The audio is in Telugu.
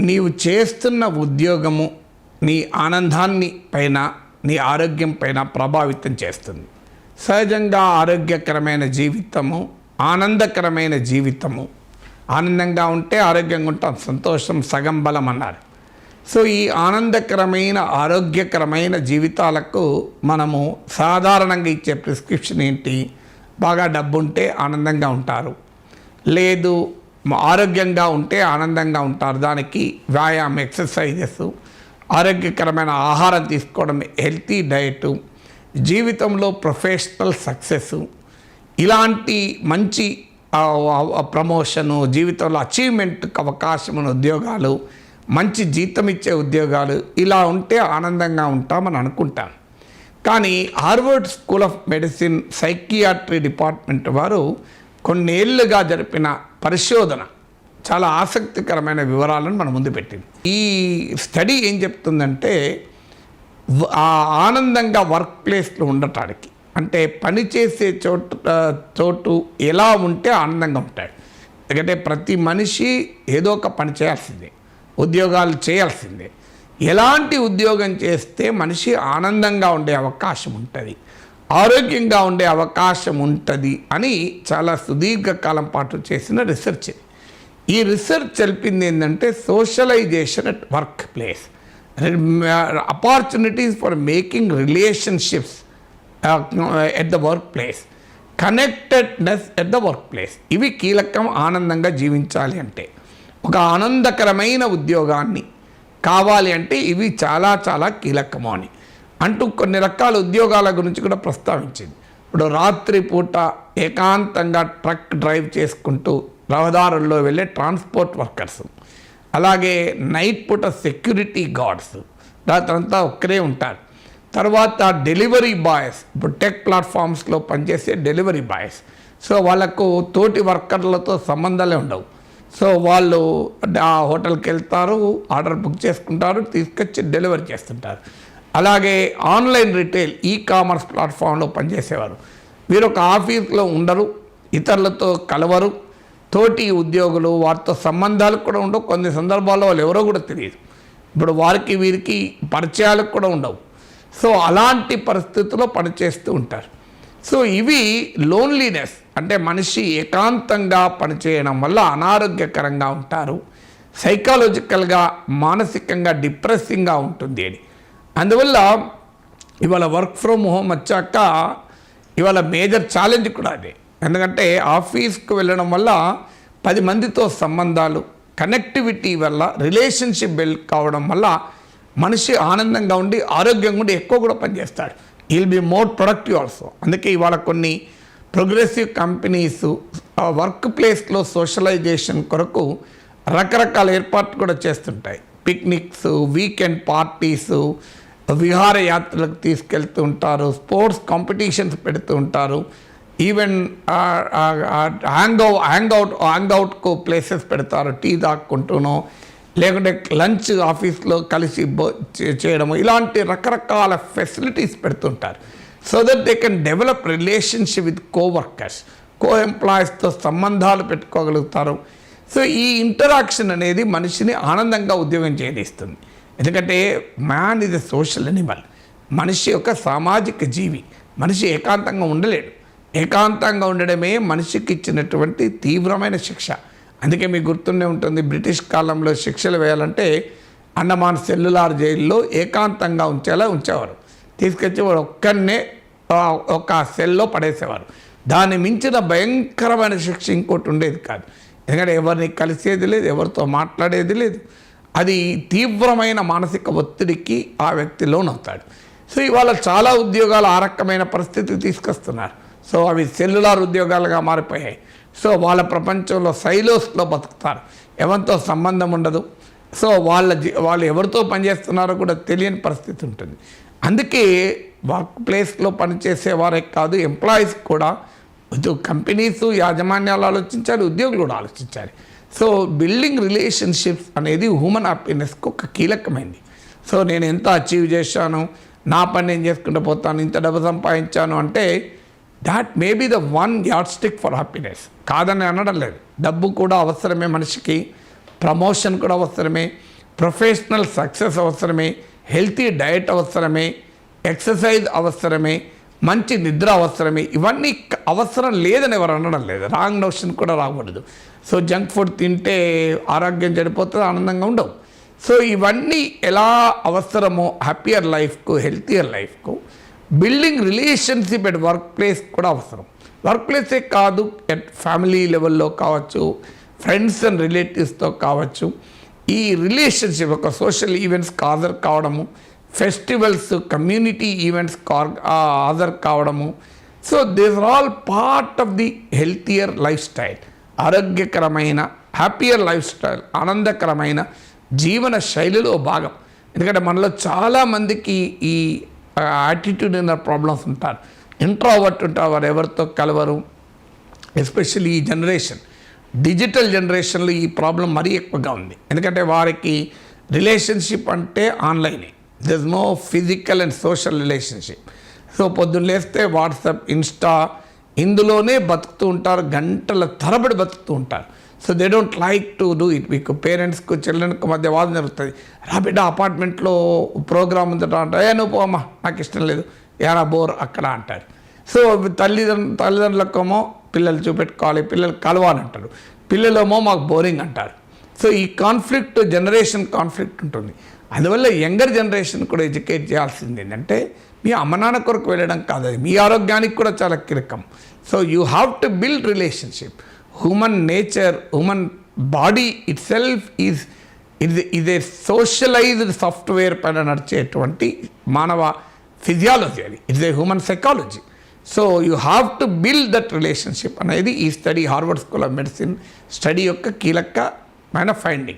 నీవు చేస్తున్న ఉద్యోగము నీ ఆనందాన్ని పైన నీ ఆరోగ్యం పైన ప్రభావితం చేస్తుంది. సహజంగా ఆరోగ్యకరమైన జీవితము ఆనందకరమైన జీవితము. ఆనందంగా ఉంటే ఆరోగ్యంగా ఉంటాం సంతోషం సగం బలం అన్నారు. సో ఈ ఆనందకరమైన ఆరోగ్యకరమైన జీవితాలకు మనము సాధారణంగా ఇచ్చే ప్రిస్క్రిప్షన్ ఏంటి? బాగా డబ్బుంటే ఆనందంగా ఉంటారు. లేదు ఆరోగ్యంగా ఉంటే ఆనందంగా ఉంటారు. దానికి వ్యాయామం ఎక్సర్సైజెస్ ఆరోగ్యకరమైన ఆహారం తీసుకోవడం హెల్తీ డయట్ జీవితంలో ప్రొఫెషనల్ సక్సెస్ ఇలాంటి మంచి ప్రమోషను జీవితంలో అచీవ్మెంట్కి అవకాశం ఉన్న ఉద్యోగాలు మంచి జీతం ఇచ్చే ఉద్యోగాలు ఇలా ఉంటే ఆనందంగా ఉంటామని అనుకుంటాం. కానీ Harvard school of medicine psychiatry department వారు కొన్నేళ్ళుగా జరిపిన పరిశోధన చాలా ఆసక్తికరమైన వివరాలను మన ముందు పెట్టింది. ఈ స్టడీ ఏం చెప్తుందంటే ఆ ఆనందంగా వర్క్ ప్లేస్లో ఉండటానికి అంటే పని చేసే చోటు చోటు ఎలా ఉంటే ఆనందంగా ఉంటాడు. ఎందుకంటే ప్రతి మనిషి ఏదో ఒక పని చేయాల్సిందే ఉద్యోగాలు చేయాల్సిందే. ఎలాంటి ఉద్యోగం చేస్తే మనిషి ఆనందంగా ఉండే అవకాశం ఉంటుంది. ఆరోగ్యంగా ఉండే అవకాశం ఉంటుంది అని చాలా సుదీర్ఘకాలం పాటు చేసిన రీసెర్చ్ ఈ రీసెర్చ్ తెలిపింది ఏంటంటే socialization at work place opportunities for making relationships at the work place connectedness at the work place ఇవి కీలకం ఆనందంగా జీవించాలి అంటే. ఒక ఆనందకరమైన ఉద్యోగాన్ని కావాలి అంటే ఇవి చాలా చాలా కీలకము అని. అంటూ కొన్ని రకాల ఉద్యోగాల గురించి కూడా ప్రస్తావించింది. ఇప్పుడు రాత్రి పూట ఏకాంతంగా ట్రక్ డ్రైవ్ చేసుకుంటూ రహదారుల్లో వెళ్ళే ట్రాన్స్పోర్ట్ వర్కర్స్ అలాగే నైట్ పూట సెక్యూరిటీ గార్డ్స్ రాత్రంతా ఒక్కరే ఉంటారు. తర్వాత డెలివరీ బాయ్స్ ఇప్పుడు టెక్ ప్లాట్ఫామ్స్లో పనిచేసే డెలివరీ బాయ్స్. సో వాళ్ళకు తోటి వర్కర్లతో సంబంధాలే ఉండవు. సో వాళ్ళు ఆ హోటల్కి వెళ్తారు ఆర్డర్ బుక్ చేసుకుంటారు తీసుకొచ్చి డెలివరీ చేస్తుంటారు. అలాగే ఆన్లైన్ రిటైల్ ఈ కామర్స్ ప్లాట్ఫామ్లో పనిచేసేవారు. మీరు ఒక ఆఫీస్లో ఉండరు ఇతరులతో కలవరు. తోటి ఉద్యోగులు వారితో సంబంధాలు కూడా ఉండవు. కొన్ని సందర్భాల్లో వాళ్ళు ఎవరో కూడా తెలియదు. ఇప్పుడు వారికి వీరికి పరిచయాలు కూడా ఉండవు. సో అలాంటి పరిస్థితుల్లో పనిచేస్తూ ఉంటారు. సో ఇవి లోన్లీనెస్ అంటే మనిషి ఏకాంతంగా పనిచేయడం వల్ల అనారోగ్యకరంగా ఉంటారు. సైకాలజికల్గా మానసికంగా డిప్రెసింగ్గా ఉంటుంది అని. అందువల్ల ఇవాళ వర్క్ ఫ్రమ్ హోమ్ వచ్చాక ఇవాళ మేజర్ ఛాలెంజ్ కూడా అదే. ఎందుకంటే ఆఫీస్కి వెళ్ళడం వల్ల పది మందితో సంబంధాలు కనెక్టివిటీ వల్ల రిలేషన్షిప్ బిల్డ్ కావడం వల్ల మనిషి ఆనందంగా ఉండి ఆరోగ్యంగా ఉండి ఎక్కువ కూడా పనిచేస్తాడు. Will be more productive also అందుకే ఇవాళ కొన్ని ప్రోగ్రెసివ్ కంపెనీస్ వర్క్ ప్లేస్లో సోషలైజేషన్ కొరకు రకరకాల ఏర్పాట్లు కూడా చేస్తుంటాయి. పిక్నిక్స్ వీకెండ్ పార్టీస్ విహారయాత్రలకు తీసుకెళ్తూ ఉంటారు స్పోర్ట్స్ కాంపిటీషన్స్ పెడుతూ ఉంటారు. Even hang out hang out hang out places పెడతారు టీ తాక్కుంటూనో లేకుంటే లంచ్ ఆఫీస్లో కలిసి చే- చేయడము ఇలాంటి రకరకాల ఫెసిలిటీస్ పెడుతుంటారు so that they can develop relationship with co workers co ఎంప్లాయీస్తో సంబంధాలు పెట్టుకోగలుగుతారు. సో ఈ ఇంటరాక్షన్ అనేది మనిషిని ఆనందంగా ఉద్యోగం చేయనిస్తుంది ఎందుకంటే మ్యాన్ ఇది సోషల్ ఎనిమల్ మనిషి ఒక సామాజిక జీవి. మనిషి ఏకాంతంగా ఉండలేడు. ఏకాంతంగా ఉండడమే మనిషికి ఇచ్చినటువంటి తీవ్రమైన శిక్ష. అందుకే మీకు గుర్తుండే ఉంటుంది బ్రిటిష్ కాలంలో శిక్షలు వేయాలంటే అండమాన్ సెల్యులార్ జైల్లో ఏకాంతంగా ఉంచేలా ఉంచేవారు. తీసుకొచ్చి వాడు ఒక్కనే ఒక సెల్లో పడేసేవారు. దాన్ని మించిన భయంకరమైన శిక్ష ఇంకోటి ఉండేది కాదు. ఎందుకంటే ఎవరిని కలిసేది లేదు ఎవరితో మాట్లాడేది లేదు. అది తీవ్రమైన మానసిక ఒత్తిడికి ఆ వ్యక్తి లోనవుతాడు. సో ఇవాళ చాలా ఉద్యోగాలు ఆ రకమైన పరిస్థితికి తీసుకొస్తున్నారు. సో అవి సెల్యులార్ ఉద్యోగాలుగా మారిపోయాయి. సో వాళ్ళ ప్రపంచంలో సైలోస్లో బతుకుతారు. ఎవరితో సంబంధం ఉండదు. సో వాళ్ళ జీ వాళ్ళు ఎవరితో పనిచేస్తున్నారో కూడా తెలియని పరిస్థితి ఉంటుంది. అందుకే వర్క్ ప్లేస్లో పనిచేసే వారే కాదు ఎంప్లాయీస్ కూడా. కంపెనీస్ యాజమాన్యాలు ఆలోచించాలి ఉద్యోగులు కూడా ఆలోచించాలి. సో బిల్డింగ్ రిలేషన్షిప్స్ అనేది హ్యూమన్ హ్యాపీనెస్కి ఒక కీలకమైంది. సో నేను ఎంత అచీవ్ చేశాను నా పని నేను చేసుకుంటూ పోతాను ఇంత డబ్బు సంపాదించాను అంటే that may be the one yardstick for happiness కాదని అనడం లేదు. డబ్బు కూడా అవసరమే మనిషికి ప్రమోషన్ కూడా అవసరమే ప్రొఫెషనల్ సక్సెస్ అవసరమే హెల్తీ డయట్ అవసరమే ఎక్సర్సైజ్ అవసరమే మంచి నిద్ర అవసరమే. ఇవన్నీ అవసరం లేదని ఎవరు అనడం లేదు. రాంగ్ నోషన్ కూడా రాకూడదు. సో జంక్ ఫుడ్ తింటే ఆరోగ్యం చెడిపోతుంది ఆనందంగా ఉండవు. సో ఇవన్నీ ఎలా అవసరమో హ్యాపీయర్ లైఫ్కు healthier లైఫ్కు building relationship at work place కూడా అవసరం. వర్క్ ప్లేసే కాదు ఎట్ ఫ్యామిలీ లెవెల్లో కావచ్చు ఫ్రెండ్స్ అండ్ రిలేటివ్స్తో కావచ్చు. ఈ రిలేషన్షిప్ ఒక సోషల్ ఈవెంట్స్కి హాజరు కావడము ఫెస్టివల్స్ కమ్యూనిటీ ఈవెంట్స్ హాజరు కావడము. So this are all part of the healthier life style ఆరోగ్యకరమైన హ్యాపీయర్ లైఫ్ స్టైల్ ఆనందకరమైన జీవన శైలిలో భాగం. ఎందుకంటే మనలో చాలామందికి ఈ యాటిట్యూడ్ ఉన్న ప్రాబ్లమ్స్ ఉంటారు. ఇంట్రావర్ట్ ఉంటారు వారు ఎవరితో కలవరు. ఎస్పెషల్లీ ఈ జనరేషన్ డిజిటల్ జనరేషన్లో ఈ ప్రాబ్లం మరీ ఎక్కువగా ఉంది. ఎందుకంటే వారికి రిలేషన్షిప్ అంటే ఆన్లైనే this no physical and social relationship so పొద్దున్న లేస్తే వాట్సాప్ ఇన్స్టా ఇందులోనే బతుకుతూ ఉంటారు గంటల తరబడి బతుకుతూ ఉంటారు. So they don't like to do it మీకు పేరెంట్స్కు చిల్డ్రన్కు మధ్య వాదన జరుగుతుంది. రా బిడ్డ అపార్ట్మెంట్లో ప్రోగ్రామ్ ఉందట అంటే ఏ నువ్వు పోమ్మా నాకు ఇష్టం లేదు. ఏరా బోర్ అక్కడ అంటారు. సో తల్లిదండ్రులు తల్లిదండ్రులకేమో పిల్లలు చూపెట్టుకోవాలి పిల్లలు కలవాలంటారు పిల్లలేమో మాకు బోరింగ్ అంటారు. సో ఈ కాన్ఫ్లిక్ట్ జనరేషన్ కాన్ఫ్లిక్ట్ ఉంటుంది. అందువల్ల యంగర్ జనరేషన్ కూడా ఎడ్యుకేట్ చేయాల్సింది ఏంటంటే మీ అమ్మ నాన్న కొరకు వెళ్ళడం కాదు అది. మీ ఆరోగ్యానికి కూడా చాలా కీలకం. So you have to build relationship human nature human body itself is ఇది ఇదే సోషలైజ్డ్ సాఫ్ట్వేర్ పైన నడిచేటువంటి మానవ ఫిజియాలజీ అది. It's a human psychology so you have to build that relationship అనేది ఈ study Harvard school of medicine study యొక్క కీలకమైన ఫైండింగ్